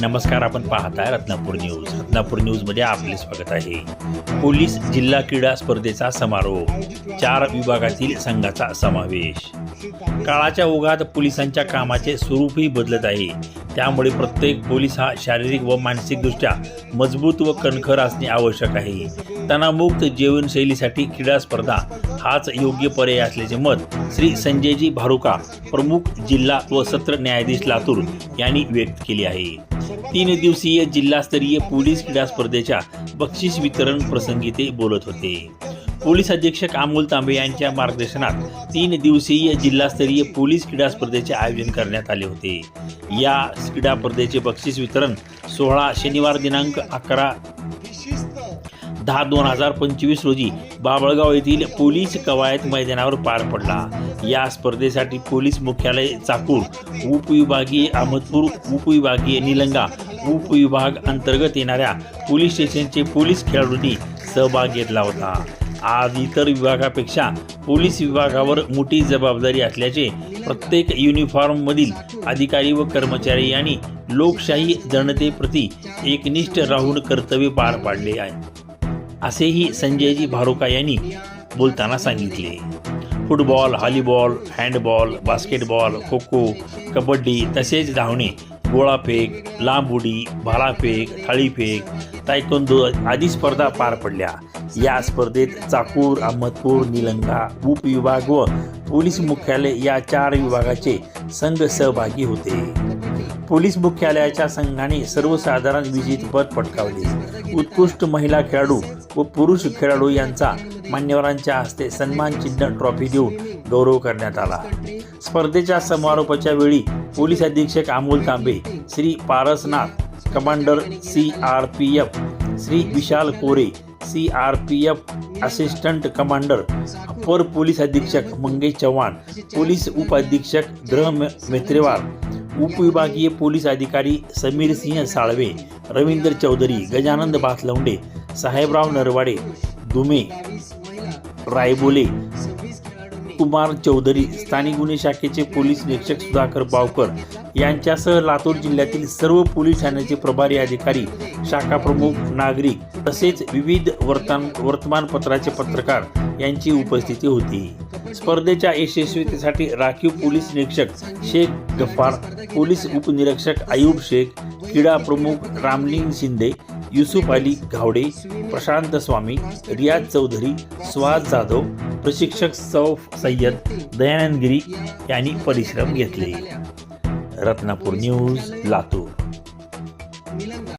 नमस्कार आपण पाहताय रत्नापूर न्यूज. रत्नापूर न्यूजमध्ये आपले स्वागत आहे. पोलीस जिल्हा क्रीडा स्पर्धेचा समारोप. चार विभागातील संघाचा समावेश. काळाच्या ओघात पोलिसांच्या कामाचे स्वरूपही बदलत आहे. त्यामुळे प्रत्येक पोलीस हा शारीरिक व मानसिकदृष्ट्या मजबूत व कणखर असणे आवश्यक आहे. तणावमुक्त जीवनशैलीसाठी क्रीडा स्पर्धा हाच योग्य पर्याय असल्याचे मत श्री संजयजी भारुका प्रमुख जिल्हा व सत्र न्यायाधीश लातूर यांनी व्यक्त केले आहे. तीन दिवसीय जिल्हास्तरीय पोलीस क्रीडा स्पर्धेच्या बक्षीस वितरण प्रसंगी ते बोलत होते. पोलीस अधीक्षक अमोल तांबे यांच्या मार्गदर्शनात तीन दिवसीय जिल्हास्तरीय पोलीस क्रीडा स्पर्धेचे आयोजन करण्यात आले होते. या क्रीडा स्पर्धेचे बक्षीस वितरण सोळा शनिवार दिनांक अकरा दहा दोन हजार पंचवीस रोजी बाबळगाव येथील पोलीस कवायत मैदानावर पार पडला. या स्पर्धेसाठी पोलीस मुख्यालय चाकूर उपविभागीय अहमदपूर उपविभागीय निलंगा उपविभाग अंतर्गत येणाऱ्या पोलीस स्टेशनचे पोलीस खेळाडूंनी सहभाग घेतला होता. आज इतर विभागापेक्षा पोलीस विभागावर मोठी जबाबदारी असल्याचे प्रत्येक युनिफॉर्ममधील अधिकारी व कर्मचारी यांनी लोकशाही जनतेप्रती एकनिष्ठ राहून कर्तव्य पार पाडले आहे. असेही संजयजी भारुका यांनी बोलताना सांगितले. Football volleyball handball basketball kho kho kabaddi तसेच धावणे गोळाफेक लांब उडी भालाफेक थाळीफेक तायकोंदो आदी स्पर्धा पार पडल्या. या स्पर्धेत चाकूर अहमदपूर निलंगा उपविभाग व पोलीस मुख्यालय या चार विभागाचे संघ सहभागी होते. पोलीस मुख्यालयाच्या संघाने सर्वसाधारण विजेतेपद पटकावले. उत्कृष्ट महिला खेळाडू व पुरुष खेळाडू यांचा मान्यवरांच्या हस्ते सन्मान चिन्ह ट्रॉफी देऊन गौरव करण्यात आला. स्पर्धेच्या समारोपाच्या वेळी पोलीस अधीक्षक Amol Tambe Shri Parasnath commander C R P F Shri Vishal Kore C R P F assistant commander अपर पोलीस अधीक्षक मंगेश चव्हाण पोलीस उपअधीक्षक ग्रह मेत्रेवार उपविभागीय पोलीस अधिकारी समीर सिंह साळवे रवींद्र चौधरी गजानंद भातलवंडे साहेबराव नरवाडे दुमे रायबोले कुमार चौधरी स्थानिक गुन्हे शाखेचे पोलीस निरीक्षक सुधाकर बावकर यांच्यासह लातूर जिल्ह्यातील सर्व पोलीस ठाण्याचे प्रभारी अधिकारी शाखा प्रमुख नागरिक तसेच विविध वर्तमान वर्तमानपत्राचे पत्रकार यांची उपस्थिती होती. स्पर्धेच्या यशस्वीतेसाठी राखीव पोलीस निरीक्षक शेख गफार पोलीस उपनिरीक्षक आयुब शेख क्रीडा प्रमुख रामलिंग शिंदे युसुफ अली घावडे प्रशांत स्वामी रियाज चौधरी सुहास जाधव प्रशिक्षक सौफ सय्यद दयानंद गिरी यांनी परिश्रम घेतले. रत्नापूर न्यूज लातूर.